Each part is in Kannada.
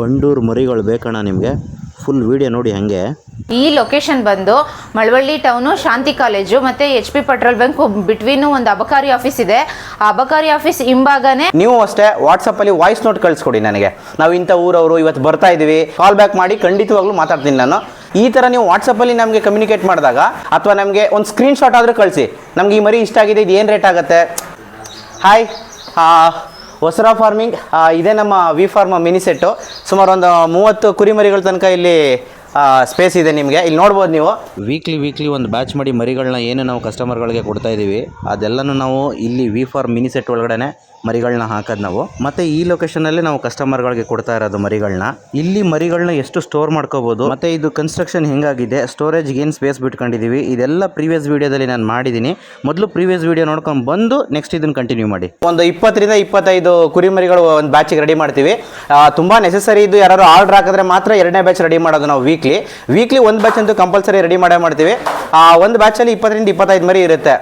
ಬಂಡೂರು ಮರಿಗಳು ಬೇಕಣ್ಣ ನಿಮಗೆ? ಫುಲ್ ವೀಡಿಯೋ ನೋಡಿ ಹಾಗೆ. ಈ ಲೊಕೇಶನ್ ಬಂದು ಮಳವಳ್ಳಿ ಟೌನು ಶಾಂತಿ ಕಾಲೇಜು ಮತ್ತೆ H P petrol bank between ಒಂದು ಅಬಕಾರಿ ಆಫೀಸ್ ಇದೆ. ಆ ಅಬಕಾರಿ ಆಫೀಸ್ ಹಿಂಭಾಗನೇ ನೀವು ಅಷ್ಟೇ ವಾಟ್ಸಪ್ಪಲ್ಲಿ ವಾಯ್ಸ್ ನೋಟ್ ಕಳಿಸ್ಕೊಡಿ ನನಗೆ. ನಾವು ಇಂಥ ಊರವರು ಇವತ್ತು ಬರ್ತಾ ಇದ್ದೀವಿ ಕಾಲ್ ಬ್ಯಾಕ್ ಮಾಡಿ ಖಂಡಿತವಾಗ್ಲೂ ಮಾತಾಡ್ತೀನಿ ನಾನು. ಈ ಥರ ನೀವು ವಾಟ್ಸಪ್ಪಲ್ಲಿ ನಮಗೆ ಕಮ್ಯುನಿಕೇಟ್ ಮಾಡಿದಾಗ ಅಥವಾ ನಮಗೆ ಒಂದು ಸ್ಕ್ರೀನ್ ಶಾಟ್ ಆದರೂ ಕಳಿಸಿ. ನಮ್ಗೆ ಈ ಮರಿ ಇಷ್ಟ ಆಗಿದೆ ಇದು ಏನು ರೇಟ್ ಆಗುತ್ತೆ? ಹಾಯ್ ಹೊಸರಾ ಫಾರ್ಮಿಂಗ್ ಇದೇ ನಮ್ಮ ವಿ ಫಾರ್ಮ್ ಮಿನಿ ಸೆಟ್ಟು ಸುಮಾರು ಒಂದು ಮೂವತ್ತು ಕುರಿಮರಿಗಳ ತನಕ ಇಲ್ಲಿ ಸ್ಪೇಸ್ ಇದೆ ನಿಮಗೆ. ಇಲ್ಲಿ ನೋಡ್ಬೋದು ನೀವು. ವೀಕ್ಲಿ ವೀಕ್ಲಿ ಒಂದು ಬ್ಯಾಚ್ ಮಾಡಿ ಮರಿಗಳನ್ನ ಏನು ನಾವು ಕಸ್ಟಮರ್ಗಳಿಗೆ ಕೊಡ್ತಾ ಇದ್ದೀವಿ ಅದೆಲ್ಲನೂ ನಾವು ಇಲ್ಲಿ ವಿ ಫಾರ್ ಮಿನಿ ಸೆಟ್ ಒಳಗಡೆ ಮರಿಗಳನ್ನ ಹಾಕೋದು ನಾವು. ಮತ್ತು ಈ ಲೊಕೇಶನಲ್ಲಿ ನಾವು ಕಸ್ಟಮರ್ಗಳಿಗೆ ಕೊಡ್ತಾ ಇರೋದು ಮರಿಗಳನ್ನ. ಇಲ್ಲಿ ಮರಿಗಳನ್ನ ಎಷ್ಟು ಸ್ಟೋರ್ ಮಾಡ್ಕೋಬೋದು ಮತ್ತು ಇದು ಕನ್ಸ್ಟ್ರಕ್ಷನ್ ಹೆಂಗಾಗಿದೆ ಸ್ಟೋರೇಜ್ಗೆ ಏನು ಸ್ಪೇಸ್ ಬಿಟ್ಕೊಂಡಿದ್ದೀವಿ ಇದೆಲ್ಲ ಪ್ರೀವಿಯಸ್ ವೀಡಿಯೋದಲ್ಲಿ ನಾನು ಮಾಡಿದ್ದೀನಿ ಮೊದಲು ಪ್ರೀವಿಯಸ್ ವೀಡಿಯೋ ನೋಡ್ಕೊಂಡು ಬಂದು ನೆಕ್ಸ್ಟ್ ಇದನ್ನು ಕಂಟಿನ್ಯೂ ಮಾಡಿ. ಒಂದು ಇಪ್ಪತ್ತರಿಂದ ಇಪ್ಪತ್ತೈದು ಕುರಿಮರಿಗಳು ಒಂದು ಬ್ಯಾಚಿಗೆ ರೆಡಿ ಮಾಡ್ತೀವಿ. ತುಂಬ ನೆಸೆಸರಿ ಇದು ಯಾರು ಆರ್ಡರ್ ಹಾಕಿದ್ರೆ ಮಾತ್ರ ಎರಡನೇ ಬ್ಯಾಚ್ ರೆಡಿ ಮಾಡೋದು ನಾವು ವೀಕ್ಲಿ ವೀಕ್ಲಿ ಒಂದು ಬ್ಯಾಚ್ ಅಂತೂ ಕಂಪಲ್ಸರಿ ರೆಡಿ ಮಾಡೇ ಮಾಡ್ತೀವಿ. ಆ, ಒಂದು ಬ್ಯಾಚಲ್ಲಿ ಇಪ್ಪತ್ತರಿಂದ ಇಪ್ಪತ್ತೈದು ಮರಿ ಇರುತ್ತೆ.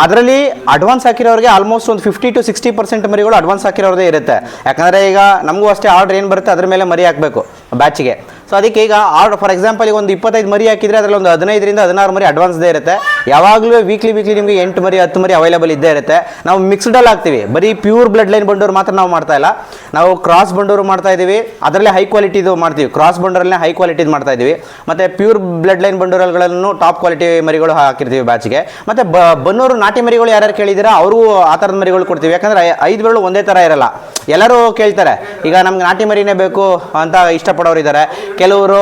ಅದರಲ್ಲಿ ಅಡ್ವಾನ್ಸ್ ಹಾಕಿರೋರಿಗೆ ಆಲ್ಮೋಸ್ಟ್ ಒಂದು ಫಿಫ್ಟಿ ಟು ಸಿಕ್ಸ್ಟಿ ಪರ್ಸೆಂಟ್ ಮರಿಗಳು ಅಡ್ವಾನ್ಸ್ ಹಾಕಿರೋದೇ ಇರುತ್ತೆ. ಯಾಕಂದರೆ ಈಗ ನಮಗೂ ಅಷ್ಟೇ ಆರ್ಡರ್ ಏನು ಬರುತ್ತೆ ಅದ್ರ ಮೇಲೆ ಮರಿ ಹಾಕಬೇಕು ಬ್ಯಾಚಿಗೆ ಸೊ ಅದಕ್ಕೆ ಈಗ ಆರ್ಡರ್ ಫಾರ್ ಎಕ್ಸಾಂಪಲ್ ಈಗ ಒಂದು ಇಪ್ಪತ್ತೈದು ಮರಿ ಹಾಕಿದ್ರೆ ಅದರಲ್ಲಿ ಒಂದು ಹದಿನೈದರಿಂದ ಹದಿನಾರು ಮರಿ ಅಡ್ವಾನ್ಸ್ದೇ ಇರುತ್ತೆ. ಯಾವಾಗಲೂ ವೀಕ್ಲಿ ವೀಕ್ಲಿ ನಿಮಗೆ ಎಂಟು ಮರಿ, ಹತ್ತು ಮರಿ ಅವೈಲೇಬಲ್ ಇದ್ದೇ ಇರುತ್ತೆ. ನಾವು ಮಿಕ್ಸ್ಡಲ್ಲಿ ಹಾಕ್ತೀವಿ. ಬರೀ ಪ್ಯೂರ್ ಬ್ಲಡ್ ಲೈನ್ ಬಂಡೂರು ಮಾತ್ರ ನಾವು ಮಾಡ್ತಾ ಇಲ್ಲ. ನಾವು ಕ್ರಾಸ್ ಬಂಡೂರು ಮಾಡ್ತಾ ಇದ್ದೀವಿ. ಅದರಲ್ಲೇ ಹೈ ಕ್ವಾಲಿಟಿದು ಮಾಡ್ತೀವಿ. ಕ್ರಾಸ್ ಬಂಡೂರಲ್ಲೇ ಹೈ ಕ್ವಾಲಿಟಿದು ಮಾಡ್ತಾ ಇದ್ದೀವಿ. ಮತ್ತು ಪ್ಯೂರ್ ಬ್ಲಡ್ ಲೈನ್ ಬಂಡೂರಲ್ಗಳನ್ನು ಟಾಪ್ ಕ್ವಾಲಿಟಿ ಮರಿಗಳು ಹಾಕಿರ್ತೀವಿ ಬ್ಯಾಚ್ಗೆ ಮತ್ತು ಬನ್ನೂರು ನಾಟಿ ಮರಿಗಳು ಯಾರ್ಯಾರು ಕೇಳಿದ್ದೀರಾ ಅವರು ಆ ಥರದ ಮರಿಗಳು ಕೊಡ್ತೀವಿ. ಯಾಕಂದರೆ ಐದು ಬೆರಳು ಒಂದೇ ಥರ ಇರಲ್ಲ. ಎಲ್ಲರೂ ಕೇಳ್ತಾರೆ, ಈಗ ನಮ್ಗೆ ನಾಟಿ ಮರಿನೇ ಬೇಕು ಅಂತ ಇಷ್ಟಪಡೋರು ಇದ್ದಾರೆ. ಕೆಲವರು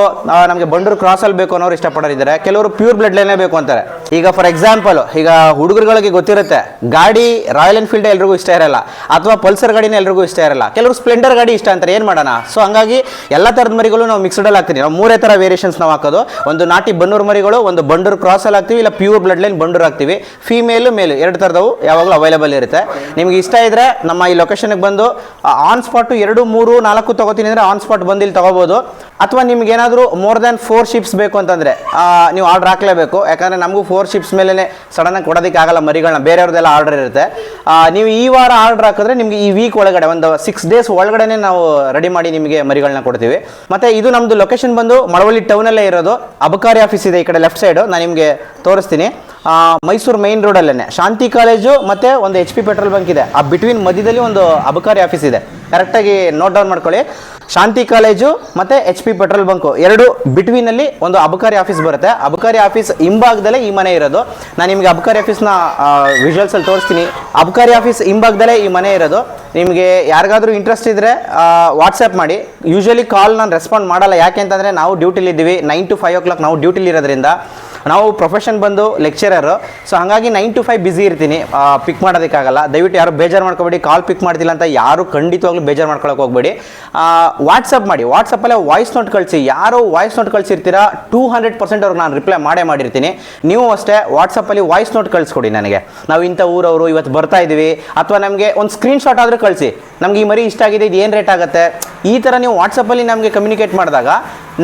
ನಮಗೆ ಬಂಡೂರು ಕ್ರಾಸಲ್ಲಿ ಬೇಕು ಅನ್ನೋರು ಇಷ್ಟಪಡೋರು ಇದ್ದಾರೆ. ಕೆಲವರು ಪ್ಯೂರ್ ಬ್ಲಡ್ ಲೈನೇ ಬೇಕು ಅಂತಾರೆ. ಈಗ ಫಾರ್ ಎಕ್ಸಾಂಪಲ್ ಈಗ ಹುಡುಗರುಗಳಿಗೆ ಗೊತ್ತಿರುತ್ತೆ, ಗಾಡಿ ರಾಯಲ್ ಎನ್ಫೀಲ್ಡ್ ಎಲ್ರಿಗೂ ಇಷ್ಟ ಇರಲ್ಲ, ಅಥವಾ ಪಲ್ಸರ್ ಗಾಡಿನೇ ಎಲ್ರಿಗೂ ಇಷ್ಟ ಇರಲ್ಲ. ಕೆಲವರು ಸ್ಪ್ಲೆಂಡರ್ ಗಾಡಿ ಇಷ್ಟ ಅಂತಾರೆ, ಏನು ಮಾಡೋಣ? ಸೊ ಹಂಗಾಗಿ ಎಲ್ಲ ಥರದ ಮರಿಗಳು ನಾವು ಮಿಕ್ಸ್ಡಲ್ಲಿ ಹಾಕ್ತೀವಿ. ನಾವು ಮೂರೇ ಥರ ವೇರಿಯೇಷನ್ಸ್ ನಾವು ಹಾಕೋದು. ಒಂದು ನಾಟಿ ಬನ್ನೂರು ಮರಿಗಳು, ಒಂದು ಬಂಡೂರು ಕ್ರಾಸಲ್ಲಿ ಹಾಕ್ತೀವಿ, ಇಲ್ಲ ಪ್ಯೂರ್ ಬ್ಲಡ್ ಲೈನ್ ಬಂಡೂರು ಹಾಕ್ತೀವಿ. ಫೀಮೇಲು ಮೇಲು ಎರಡು ಥರದವು ಯಾವಾಗಲೂ ಅವೈಲೇಬಲ್ ಇರುತ್ತೆ. ನಿಮ್ಗೆ ಇಷ್ಟ ಇದ್ದರೆ ನಮ್ಮ ಈ ಲೊಕೇಶನ್ಗೆ ಬಂದು ಆನ್ ಸ್ಪಾಟು ಎರಡು, ಮೂರು, ನಾಲ್ಕು ತಗೋತೀನಿ ಅಂದರೆ ಆನ್ ಸ್ಪಾಟ್ ಬಂದು ಇಲ್ಲಿ ತಗೋಬೋದು. ಅಥವಾ ನಿಮ್ಗೆ ಏನಾದರೂ ಮೋರ್ ದ್ಯಾನ್ ಫೋರ್ ಶಿಪ್ಸ್ ಬೇಕು ಅಂತಂದರೆ ನೀವು ಆರ್ಡರ್ ಹಾಕಲೇಬೇಕು. ಯಾಕಂದರೆ ನಮಗೂ ಫೋರ್ ಶಿಪ್ಸ್ ಮೇಲೆ ಸಡನ್ನಾಗಿ ಕೊಡೋದಕ್ಕೆ ಆಗಲ್ಲ ಮರಿಗಳನ್ನ ಬೇರೆಯವ್ರದ್ದೆಲ್ಲ ಆರ್ಡರ್ ಇರುತ್ತೆ. ನೀವು ಈ ವಾರ ಆರ್ಡರ್ ಹಾಕಿದ್ರೆ ನಿಮಗೆ ಈ ವೀಕ್ ಒಳಗಡೆ, ಒಂದು ಸಿಕ್ಸ್ ಡೇಸ್ ಒಳಗಡೆ ನಾವು ರೆಡಿ ಮಾಡಿ ನಿಮಗೆ ಮರಿಗಳನ್ನ ಕೊಡ್ತೀವಿ. ಮತ್ತು ಇದು ನಮ್ಮದು ಲೊಕೇಶನ್ ಬಂದು ಮಳವಳ್ಳಿ ಟೌನಲ್ಲೇ ಇರೋದು. ಅಬಕಾರಿ ಆಫೀಸ್ ಇದೆ ಈ ಕಡೆ ಲೆಫ್ಟ್ ಸೈಡು ನಾನು ನಿಮಗೆ ತೋರಿಸ್ತೀನಿ. ಮೈಸೂರು ಮೈನ್ ರೋಡಲ್ಲೇ ಶಾಂತಿ ಕಾಲೇಜು ಮತ್ತು ಒಂದು ಎಚ್ ಪಿ ಪೆಟ್ರೋಲ್ ಬಂಕ್ ಇದೆ. ಆ ಬಿಟ್ವೀನ್ ಮಧ್ಯದಲ್ಲಿ ಒಂದು ಅಬಕಾರಿ ಆಫೀಸ್ ಇದೆ. ಕರೆಕ್ಟಾಗಿ ನೋಟ್ ಡೌನ್ ಮಾಡ್ಕೊಳ್ಳಿ. ಶಾಂತಿ ಕಾಲೇಜು ಮತ್ತು ಎಚ್ ಪಿ ಪೆಟ್ರೋಲ್ ಬಂಕು ಎರಡು ಬಿಟ್ವೀನಲ್ಲಿ ಒಂದು ಅಬಕಾರಿ ಆಫೀಸ್ ಬರುತ್ತೆ. ಅಬಕಾರಿ ಆಫೀಸ್ ಹಿಂಭಾಗದಲ್ಲೇ ಈ ಮನೆ ಇರೋದು. ನಾನು ನಿಮಗೆ ಅಬಕಾರಿ ಆಫೀಸ್ನ ವಿಜುವಲ್ಸಲ್ಲಿ ತೋರಿಸ್ತೀನಿ. ಅಬಕಾರಿ ಆಫೀಸ್ ಹಿಂಭಾಗದಲ್ಲೇ ಈ ಮನೆ ಇರೋದು. ನಿಮಗೆ ಯಾರಿಗಾದರೂ ಇಂಟ್ರೆಸ್ಟ್ ಇದ್ದರೆ ವಾಟ್ಸಪ್ ಮಾಡಿ. ಯೂಶಲಿ ಕಾಲ್ ನಾನು ರೆಸ್ಪಾಂಡ್ ಮಾಡಲ್ಲ. ಯಾಕೆ ಅಂತಂದರೆ ನಾವು ಡ್ಯೂಟಿಲಿದ್ದೀವಿ nine to five o'clock ನಾವು ಡ್ಯೂಟಿಲಿ ಇರೋದ್ರಿಂದ ನಾವು ಪ್ರೊಫೆಷನ್ ಬಂದು ಲೆಕ್ಚರರು ಸೊ ಹಾಗಾಗಿ ನೈನ್ ಟು ಫೈವ್ ಬಿಸಿ ಇರ್ತೀನಿ. ಪಿಕ್ ಮಾಡೋದಕ್ಕಾಗಲ್ಲ. ದಯವಿಟ್ಟು ಯಾರು ಬೇಜಾರು ಮಾಡ್ಕೋಬೇಡಿ. ಕಾಲ್ ಪಿಕ್ ಮಾಡ್ತಿಲ್ಲ ಅಂತ ಯಾರು ಖಂಡಿತವಾಗ್ಲೂ ಬೇಜಾರು ಮಾಡ್ಕೊಳಕ್ಕೆ ಹೋಗ್ಬೇಡಿ. ವಾಟ್ಸಪ್ ಮಾಡಿ. ವಾಟ್ಸಪ್ಪಲ್ಲೇ ವಾಯ್ಸ್ ನೋಟ್ ಕಳಿಸಿ. ಯಾರು ವಾಯ್ಸ್ ನೋಟ್ ಕಳಿಸಿರ್ತೀರಾ ಟೂ ಹಂಡ್ರೆಡ್ ಪರ್ಸೆಂಟ್ ಅವ್ರಿಗೆ ನಾನು ರಿಪ್ಲೈ ಮಾಡೇ ಮಾಡಿರ್ತೀನಿ. ನೀವು ಅಷ್ಟೇ ವಾಟ್ಸಪ್ಪಲ್ಲಿ ವಾಯ್ಸ್ ನೋಟ್ ಕಳಿಸ್ಕೊಡಿ ನನಗೆ. ನಾವು ಇಂಥ ಊರವರು ಇವತ್ತು ಬರ್ತಾ ಇದ್ದೀವಿ ಅಥವಾ ನಮಗೆ ಒಂದು ಸ್ಕ್ರೀನ್ಶಾಟ್ ಆದರೂ ಕಳಿಸಿ. ನಮಗೆ ಈ ಮರಿ ಇಷ್ಟ ಆಗಿದೆ ಇದು ಏನು ರೇಟ್ ಆಗುತ್ತೆ? ಈ ಥರ ನೀವು ವಾಟ್ಸಪ್ಪಲ್ಲಿ ನಮಗೆ ಕಮ್ಯುನಿಕೇಟ್ ಮಾಡಿದಾಗ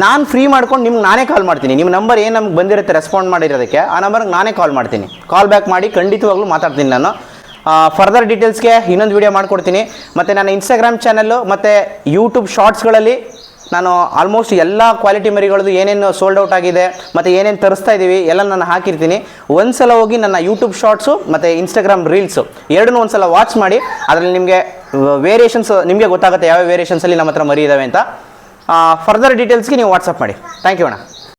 ನಾನು ಫ್ರೀ ಮಾಡ್ಕೊಂಡು ನಿಮ್ಗೆ ನಾನೇ ಕಾಲ್ ಮಾಡ್ತೀನಿ. ನಿಮ್ಮ ನಂಬರ್ ಏನು ನಮ್ಗೆ ಬಂದಿರುತ್ತೆ ರೆಸ್ಪಾಂಡ್ ಮಾಡಿರೋದಕ್ಕೆ, ಆ ನಂಬರ್ಗೆ ನಾನೇ ಕಾಲ್ ಮಾಡ್ತೀನಿ. ಕಾಲ್ ಬ್ಯಾಕ್ ಮಾಡಿ ಖಂಡಿತವಾಗ್ಲೂ ಮಾತಾಡ್ತೀನಿ ನಾನು. ಫರ್ದರ್ ಡೀಟೇಲ್ಸ್ಗೆ ಇನ್ನೊಂದು ವೀಡಿಯೋ ಮಾಡಿಕೊಡ್ತೀನಿ. ಮತ್ತು ನನ್ನ ಇನ್ಸ್ಟಾಗ್ರಾಮ್ ಚಾನಲ್ಲು ಮತ್ತು ಯೂಟ್ಯೂಬ್ ಶಾರ್ಟ್ಸ್ಗಳಲ್ಲಿ ನಾನು ಆಲ್ಮೋಸ್ಟ್ ಎಲ್ಲ ಕ್ವಾಲಿಟಿ ಮರಿಗಳದ್ದು ಏನೇನು ಸೋಲ್ಡ್ ಔಟ್ ಆಗಿದೆ, ಮತ್ತು ಏನೇನು ತರಿಸ್ತಾ ಇದ್ದೀವಿ ಎಲ್ಲ ನಾನು ಹಾಕಿರ್ತೀನಿ. ಒಂದ್ಸಲ ಹೋಗಿ ನನ್ನ ಯೂಟ್ಯೂಬ್ ಶಾರ್ಟ್ಸು ಮತ್ತು ಇನ್ಸ್ಟಾಗ್ರಾಮ್ ರೀಲ್ಸು ಎರಡನ್ನೂ ಒಂದ್ಸಲ ವಾಚ್ ಮಾಡಿ, ಅದರಲ್ಲಿ ನಿಮಗೆ ವೇರಿಯೇಷನ್ಸ್ ನಿಮಗೆ ಗೊತ್ತಾಗುತ್ತೆ ಯಾವ ವೇರಿಯೇಷನ್ಸಲ್ಲಿ ನಮ್ಮ ಹತ್ರ ಮರಿ ಇದ್ದಾವೆ ಅಂತ. ಫರ್ದರ್ ಡೀಟೇಲ್ಸ್ಗೆ ನೀವು ವಾಟ್ಸಪ್ ಮಾಡಿ. ಥ್ಯಾಂಕ್ ಯು ಅಣ್ಣ.